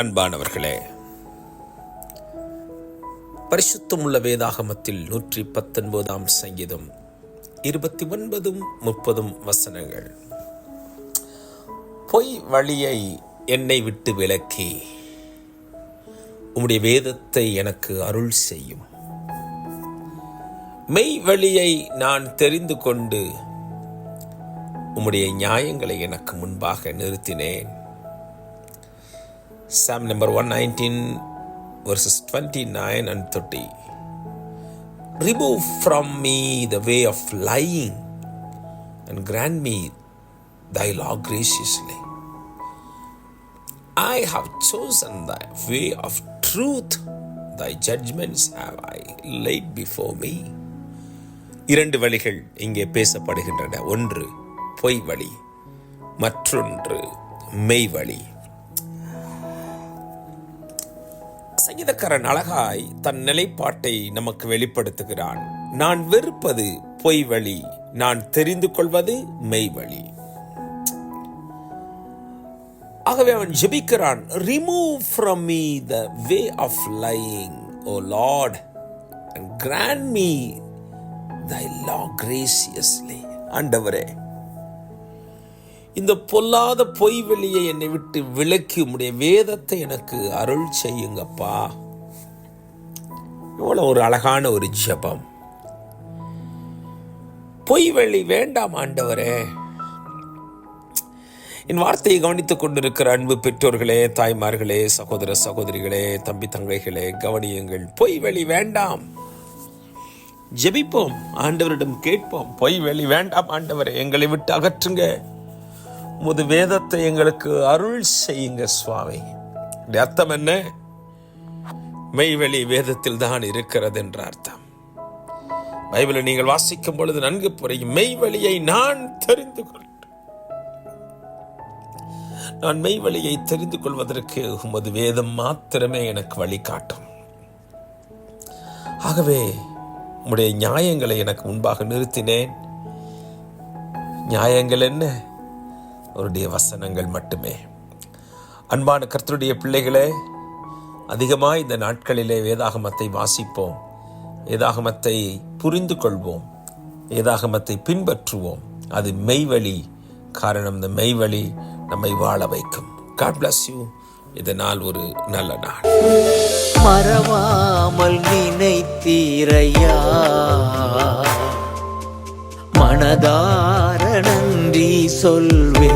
அன்பானவர்களே பரிசுத்தமுள்ள வேதாகமத்தில் நூற்றி பத்தொன்பதாம் சங்கீதம் இருபத்தி ஒன்பதும் முப்பதும் வசனங்கள். பொய் வழியை என்னை விட்டு விலக்கி உம்முடைய வேதத்தை எனக்கு அருள் செய்யும். மெய் வழியை நான் தெரிந்து கொண்டு உம்முடைய நியாயங்களை எனக்கு முன்பாக நிறுத்தினேன். Psalm number one nineteen verses 29 and 30. Remove from me the way of lying and grant me thy law graciously. I have chosen thy way of truth, thy judgments have I laid before me. இரண்டு வழிகள் இங்கே பேசப்படுகின்றன ஒன்று பொய் வழி மற்றொன்று மெய் வழி சங்கீதக்காரன் அழகாய் தன் நிலைப்பாட்டை நமக்கு வெளிப்படுத்துகிறான். நான் வெறுப்பது பொய் வழி நான் தெரிந்து கொள்வது மெய் வழி ஆகவே அவன் ஜெபிக்கிறான் remove from me the way of lying O Lord and grant me thy law graciously ஆண்டவரே இந்த பொல்லாத பொய் வெளியை என்னை விட்டு விலக்கி உம்முடைய வேதத்தை எனக்கு அருள் செய்யுங்கப்பா. இவ்வளவு ஒரு அழகான ஒரு ஜெபம். பொய் வழி வேண்டாம் ஆண்டவரே. என் வார்த்தையை கவனித்துக் கொண்டிருக்கிற அன்பு பெற்றோர்களே தாய்மார்களே சகோதர சகோதரிகளே தம்பி தங்கைகளே கவனியுங்கள் பொய் வழி வேண்டாம். ஜெபிப்போம் ஆண்டவரிடம் கேட்போம் பொய் வெளி வேண்டாம் ஆண்டவரே எங்களை விட்டு அகற்றுங்க. உமது வேதத்தை எங்களுக்கு அருள் செய்யுங்க சுவாமி. அர்த்தம் என்ன? மெய்வெளி வேதத்தில் தான் இருக்கிறது என்ற அர்த்தம். பைபிளை நீங்கள் வாசிக்கும் பொழுது நன்கு புரியும். மெய்வழியை நான் தெரிந்து கொள் நான் மெய்வழியை தெரிந்து கொள்வதற்கு உமது வேதம் மாத்திரமே எனக்கு வழிகாட்டும். ஆகவே உம்முடைய நியாயங்களை எனக்கு முன்பாக நிறுத்தினேன். நியாயங்கள் என்ன? அவருடைய வசனங்கள் மட்டுமே. அன்பான கர்த்தருடைய பிள்ளைகளே அதிகமாக இந்த நாட்களிலே வேதாகமத்தை வாசிப்போம். வேதாகமத்தை புரிந்து கொள்வோம். வேதாகமத்தை பின்பற்றுவோம். அது மெய்வழி காரணம். இந்த மெய்வழி நம்மை வாழ வைக்கும். காட் பிளஸ் யூ இதனால் ஒரு நல்ல நாள். மறவாமல் நினைத்தீரையா? மனதாரணங்கள் நன்றி சொல்வே